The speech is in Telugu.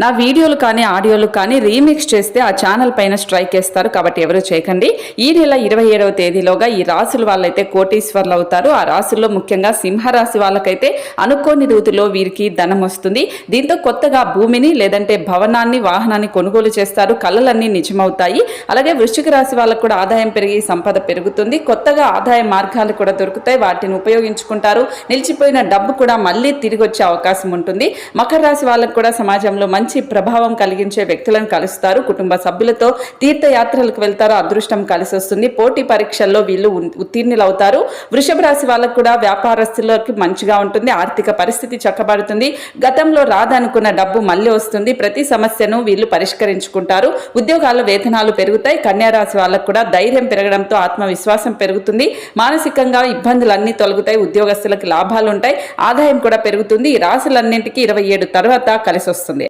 నా వీడియోలు కానీ ఆడియోలు కానీ రీమిక్స్ చేస్తే ఆ ఛానల్ పైన స్ట్రైక్ వేస్తారు. కాబట్టి ఎవరు చేయకండి. ఈ నెల ఇరవై ఏడవ తేదీలోగా ఈ రాశుల వాళ్ళైతే కోటీశ్వర్లు అవుతారు. ఆ రాశుల్లో ముఖ్యంగా సింహరాశి వాళ్ళకైతే అనుకోని రీతిలో వీరికి ధనం వస్తుంది. దీంతో కొత్తగా భూమిని లేదంటే భవనాన్ని వాహనాన్ని కొనుగోలు చేస్తారు. కళలన్నీ నిజమవుతాయి. అలాగే వృశ్చిక రాశి వాళ్ళకు కూడా ఆదాయం పెరిగి సంపద పెరుగుతుంది. కొత్తగా ఆదాయ మార్గాలు కూడా దొరుకుతాయి. వాటిని ఉపయోగించుకుంటారు. నిలిచిపోయిన డబ్బు కూడా మళ్ళీ తిరిగి వచ్చే అవకాశం ఉంటుంది. మకర రాశి వాళ్ళకు కూడా సమాజంలో మంచి మంచి ప్రభావం కలిగించే వ్యక్తులను కలుస్తారు. కుటుంబ సభ్యులతో తీర్థయాత్రలకు వెళ్తారు అదృష్టం కలిసి వస్తుంది. పోటీ పరీక్షల్లో వీళ్ళు ఉత్తీర్ణులు అవుతారు వృషభ రాశి వాళ్ళకు కూడా వ్యాపారస్తులకి మంచిగా ఉంటుంది. ఆర్థిక పరిస్థితి చక్కబడుతుంది. గతంలో రాదనుకున్న డబ్బు మళ్ళీ వస్తుంది. ప్రతి సమస్యను వీళ్ళు పరిష్కరించుకుంటారు. ఉద్యోగాల వేతనాలు పెరుగుతాయి. కన్యారాశి వాళ్ళకు కూడా ధైర్యం పెరగడంతో ఆత్మవిశ్వాసం పెరుగుతుంది. మానసికంగా ఇబ్బందులన్నీ తొలగుతాయి. ఉద్యోగస్తులకు లాభాలు ఉంటాయి ఆదాయం కూడా పెరుగుతుంది. ఈ రాశులన్నింటికి ఇరవై ఏడు తర్వాత కలిసి వస్తుంది.